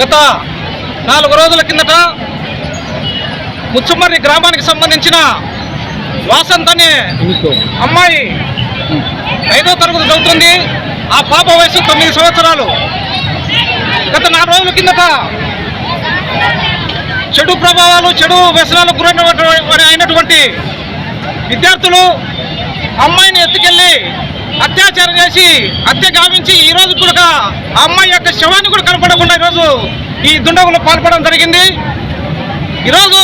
గత నాలుగు రోజుల కిందట ముచ్చుమర్రి గ్రామానికి సంబంధించిన వాసంత్ అనే అమ్మాయి ఐదో తరగతి చదువుతుంది. ఆ పాప వయసు తొమ్మిది సంవత్సరాలు. గత నాలుగు రోజుల కిందట చెడు ప్రభావాలు చెడు వ్యసనాలకు గురైనటువంటి అయినటువంటి విద్యార్థులు అమ్మాయిని ఎత్తుకెళ్ళి అత్యాచారం చేసి హత్య గావించి ఈ రోజు కూడా ఆ అమ్మాయి యొక్క శవాన్ని కూడా కనపడకుండా ఈరోజు ఈ దుండగులు పాల్పడడం జరిగింది. ఈరోజు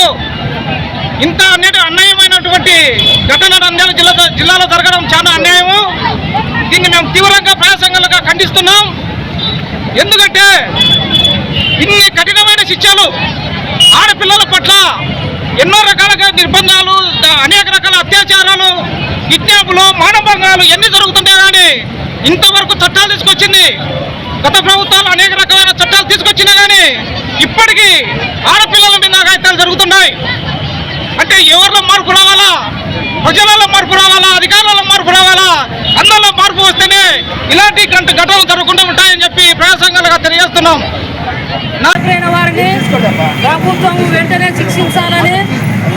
ఇంత అన్య అన్యాయమైనటువంటి ఘటన నంద్యాల జిల్లా జిల్లాలో జరగడం చాలా అన్యాయము. దీన్ని మేము తీవ్రంగా ప్రయాసంగా ఖండిస్తున్నాం. ఎందుకంటే ఇన్ని కఠినమైన శిక్షలు ఆడపిల్లల పట్ల ఎన్నో రకాలుగా నిర్బంధాలు అనేక రకాల అత్యాచారాలు కిడ్నాపులు మానభంగాలు ఎన్ని ఇంతవరకు చట్టాలు తీసుకొచ్చింది. గత ప్రభుత్వాలు అనేక రకమైన చట్టాలు తీసుకొచ్చినా కానీ ఇప్పటికీ ఆడపిల్లల మీద అఘాయిత్యాలు జరుగుతున్నాయి. అంటే ఎవరిలో మార్పు రావాలా? ప్రజలలో మార్పు రావాలా? అధికారులలో మార్పు రావాలా? అందరిలో మార్పు వస్తేనే ఇలాంటి గంట ఘటనలు జరగకుండా ఉంటాయని చెప్పి ప్రయాసంగాలుగా తెలియజేస్తున్నాం. నాకైన వారిని ప్రభుత్వం వెంటనే శిక్షించాలని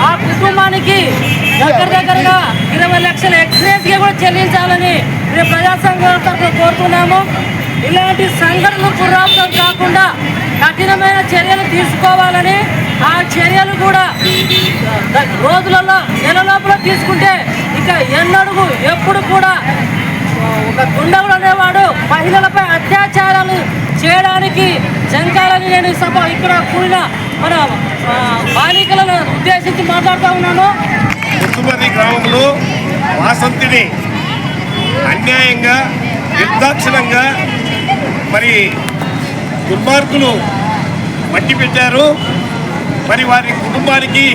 ఆ కుటుంబానికి దగ్గర దగ్గరగా ఇరవై లక్షల ఎక్స్రేస్ కూడా చెల్లించాలని మేము ప్రజాసంఘం తరఫున కోరుతున్నాము. ఇలాంటి సంఘటనలు పునరావృతం కాకుండా కఠినమైన చర్యలు తీసుకోవాలని ఆ చర్యలు కూడా రోజులలో నెల లోపల తీసుకుంటే ఇక ఎన్నడుగు ఎప్పుడు కూడా ఒక గుండవుడు అనేవాడు మహిళలపై అత్యాచారాలు చేయడానికి జంకాలని నేను సభ ఇక్కడ కూడిన మన బాలికలను ఉద్దేశించి మాట్లాడుతూ ఉన్నాను. ముత్తుమర్రి గ్రామంలో వాసంతిని అన్యాయంగా నిర్దాక్షిణంగా మరి దుర్మార్గులు మట్టి పెట్టారు. మరి వారి కుటుంబానికి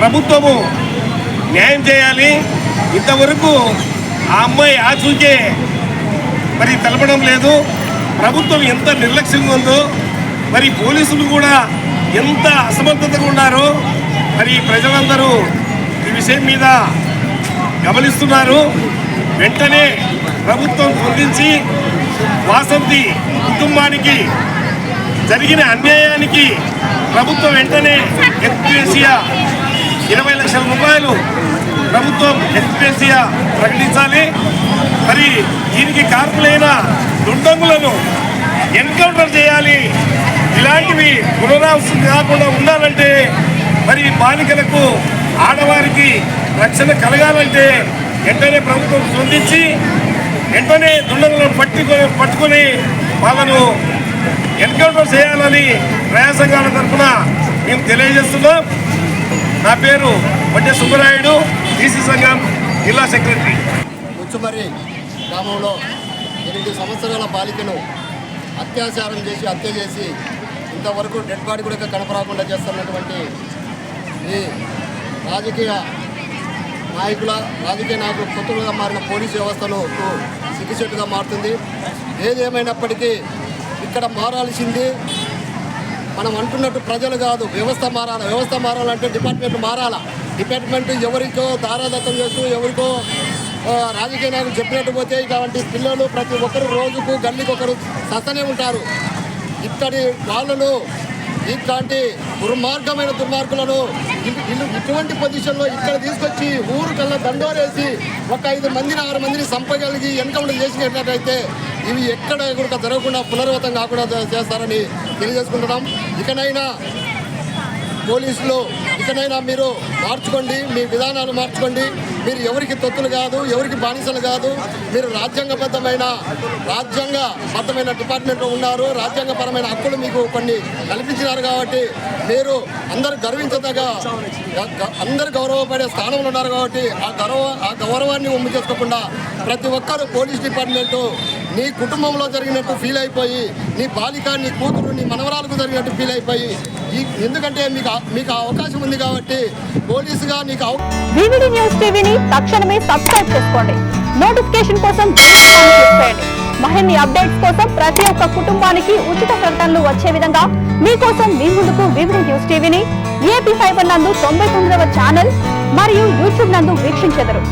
ప్రభుత్వము న్యాయం చేయాలి. ఇంతవరకు ఆ అమ్మాయి ఆచూకే మరి తెలపడం లేదు. ప్రభుత్వం ఎంత నిర్లక్ష్యంగా ఉందో మరి పోలీసులు కూడా ఎంత అసమర్థతగా ఉన్నారో. మరి ప్రజలందరూ ఈ విషయం మీద గమనిస్తున్నారు. వెంటనే ప్రభుత్వం స్పందించి వాసంతి కుటుంబానికి జరిగిన అన్యాయానికి ప్రభుత్వం వెంటనే ఎక్స్పేసియా ఇరవై లక్షల రూపాయలు ప్రభుత్వం ఎక్స్పేసియా ప్రకటించాలి. మరి దీనికి కారణులైన దుండంగులను ఎన్కౌంటర్ చేయాలి. ఇలాంటివి పునరావృతం కాకుండా ఉండాలంటే మరి బాలికలకు ఆడవారికి రక్షణ కలగాలంటే వెంటనే ప్రభుత్వం స్పందించి వెంటనే దుండగులను పట్టుకొని పట్టుకొని వాళ్ళను ఎన్కౌంటర్ చేయాలని ప్రజా సంఘాల తరఫున మేము తెలియజేస్తున్నాం. నా పేరు వడ్డే సుబ్బరాయుడు బీసీ సంఘం జిల్లా సెక్రటరీ. ముచ్చుమర్రి గ్రామంలో ఎనిమిది సంవత్సరాల బాలికను అత్యాచారం చేసి హత్య చేసి ఇంతవరకు డెడ్ బాడీ కూడా కనపరాకుండా చేస్తున్నటువంటి ఈ రాజకీయ నాయకుల రాజకీయ నాయకులు కొత్తగా మారిన పోలీసు వ్యవస్థను సిగ్గుచెట్టుగా మారుతుంది. ఏదేమైనప్పటికీ ఇక్కడ మారాల్సింది మనం అంటున్నట్టు ప్రజలు కాదు వ్యవస్థ మారాలి. వ్యవస్థ మారాలంటే డిపార్ట్మెంట్ మారాలా? డిపార్ట్మెంట్ ఎవరికో దారాదత్తం చేస్తూ ఎవరికో రాజకీయ నాయకులు చెప్పినట్టు పోతే ఇటువంటి పిల్లలు ప్రతి ఒక్కరు రోజుకు గల్లీకి ఒకరు సస్తనే ఉంటారు. ఇక్కడి వాళ్ళను ఇట్లాంటి దుర్మార్గమైన దుర్మార్గులను ఇటు- ఇటు- ఇటువంటి పొజిషన్లో ఇక్కడ తీసుకొచ్చి ఊరు కల్లా దండోరేసి ఒక ఐదు మందిని ఆరు మందిని సంపగలిగి ఎన్కౌంటర్ చేసినట్లయితే ఇవి ఎక్కడ కూడా జరగకుండా పునరావృతం కాకుండా చేస్తారని తెలియజేసుకుంటున్నాం. ఇకనైనా పోలీసులు ఇకనైనా మీరు మార్చుకోండి మీ విధానాలు మార్చుకోండి. మీరు ఎవరికి తొత్తులు కాదు ఎవరికి బానిసలు కాదు మీరు రాజ్యాంగబద్ధమైన రాజ్యాంగ బద్ధమైన డిపార్ట్మెంట్లో ఉన్నారు. రాజ్యాంగపరమైన హక్కులు మీకు కొన్ని కల్పించినారు కాబట్టి మీరు అందరు గర్వించదగ్గ అందరు గౌరవపడే స్థానంలో ఉన్నారు కాబట్టి ఆ గౌరవ ఆ గౌరవాన్ని ఉమ్మి చేసుకోకుండా ప్రతి ఒక్కరు పోలీస్ డిపార్ట్మెంటు నీ కుటుంబంలో జరిగినట్టు ఫీల్ అయిపోయి నీ బాలిక నీ కూతురు నీ మనవరాలకు జరిగినట్టు ఫీల్ అయిపోయి ఎందుకంటే మీకు మీకు అవకాశం ఉంది కాబట్టి పోలీసుగా నీకు అవ వివిడి న్యూస్ టీవీని తక్షణమే సబ్స్క్రైబ్ చేసుకోండి. నోటిఫికేషన్ కోసం బెల్ అప్డేట్స్ కోసం ప్రతి ఒక్క కుటుంబానికి ఉచిత ప్రకటనలు వచ్చే విధంగా మీకోసం మీ ముందుకు వివిడి న్యూస్ టీవీని ఏపీ ఫైబర్ నందు తొంభై తొమ్మిదవ ఛానల్ మరియు యూట్యూబ్ నందు వీక్షించెదరు.